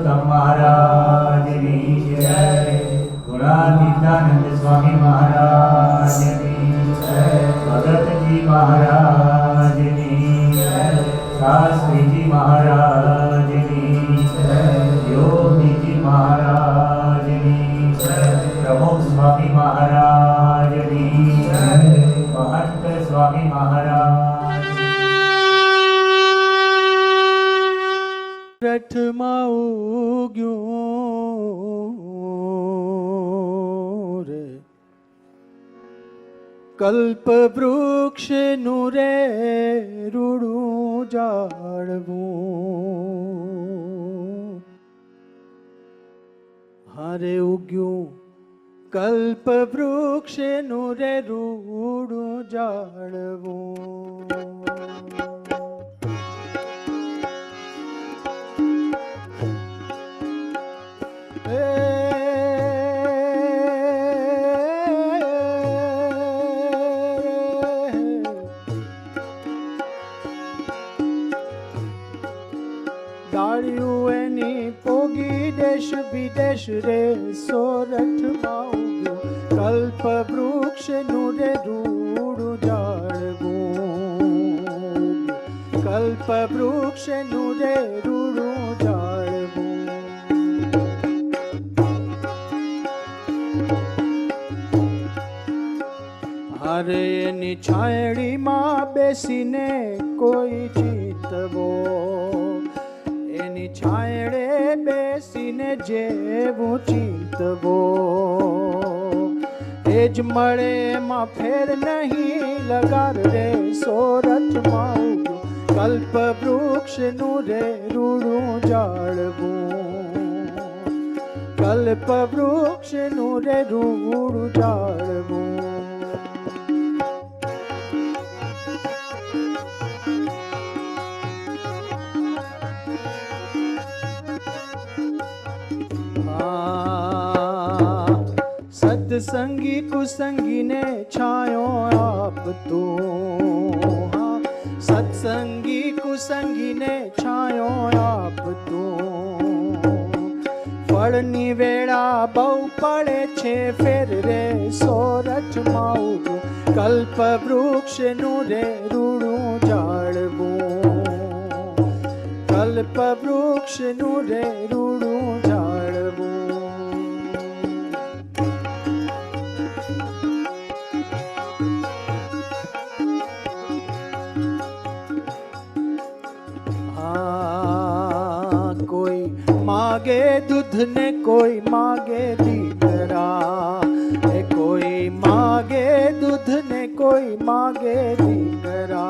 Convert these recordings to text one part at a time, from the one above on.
પુરુષોત્તમ મહારાજની જય ગુણાતીતાનંદ સ્વામી મહારાજની જય ભગતજી મહારાજની જય શાસ્ત્રીજી મહારાજની કલ્પ વૃક્ષનું રે રૂડું જાળવું હારે ઉગ્યું કલ્પ વૃક્ષનું રે રૂડું જાળવું દેશ વિદેશ રે સોરઠમાં ઉગ્યું કલ્પ વૃક્ષનું રે રૂડું જાળવું કલ્પ વૃક્ષનું રે રૂડું જાળવું હારે એની છાયડીમાં બેસીને કોઈ ચિતવો એની છાયડે બેસીને જેવું ચિંતવો. એ જ મળે એમાં ફેર નહીં લગાર રે સોરઠમાં કલ્પ વૃક્ષનું રે રૂડું જાળવું. કલ્પ વૃક્ષનું રે રૂડું જાળવું. સત્સંગી કુસંગીને છાયો આપતો. સત્સંગી કુસંગીને છાયો આપતો. ફળની વેળા બહુ પડે છે ફેર રે સોરઠમાં ઉગું કલ્પ વૃક્ષનું રે રૂડું જાળવું. કલ્પ વૃક્ષનું રે રૂડું આ કોઈ માગે દૂધ ને કોઈ માગે દીકરા એ કોઈ માગે દૂધ ને કોઈ માગે દીકરા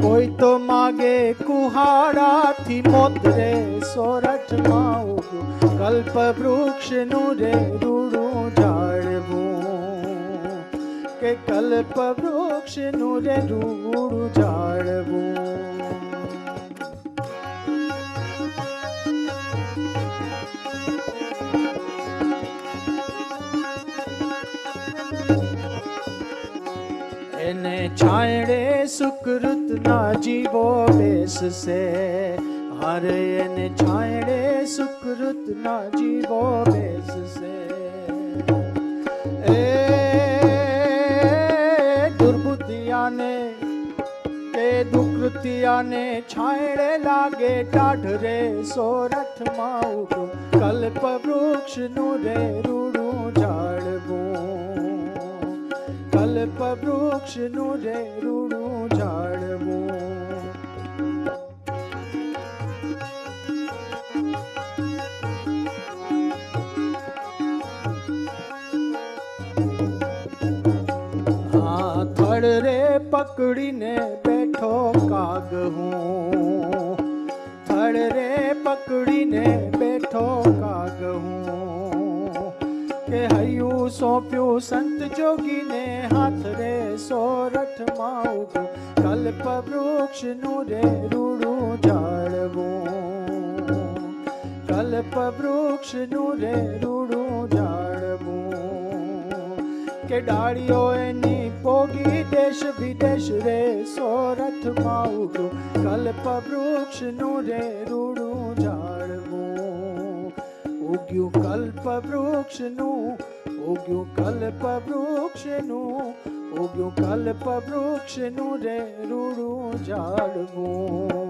કોઈ તો માગે કુહાડાથી મોતરે સોરઠમાં ઉગ્યું કલ્પ વૃક્ષનું રે રૂડું જાળવું કે કલ્પ વૃક્ષનું રે રૂડું એને છાયડે સુકૃત ના જીવો બેસશે. હરે એને છાયડે સુકૃત ના જીવો બેસશે. એ દુર્બુદ્ધિયાને તે દુકૃતિયાને છાયડે લાગે ટાઢરે સોરઠમાં ઉગું કલ્પ વૃક્ષનું રે રૂડું ઝાડવું વૃક્ષનું રે રૂડું ઝાડવું થડ રે પકડીને બેઠો કાગ હું. થડ રે પકડીને બેઠો કાગ હું. કે હૈયું સોંપ્યું સંત જોગીને હાથ રે સોરઠમાં ઉગું કલ્પ વૃક્ષનું રે રૂડું જાળવું કલ્પ વૃક્ષનું રે રૂડું જાળવું કે ડાળીઓ એની પોગી દેશ વિદેશ રે સોરઠમાં ઉગું કલ્પ વૃક્ષનું રે રૂડું જા ઉગ્યું કલ્પ વૃક્ષનું ઉગ્યું કલ્પ વૃક્ષનું ઉગ્યું કલ્પ વૃક્ષનું રે રૂડું ઝાડવું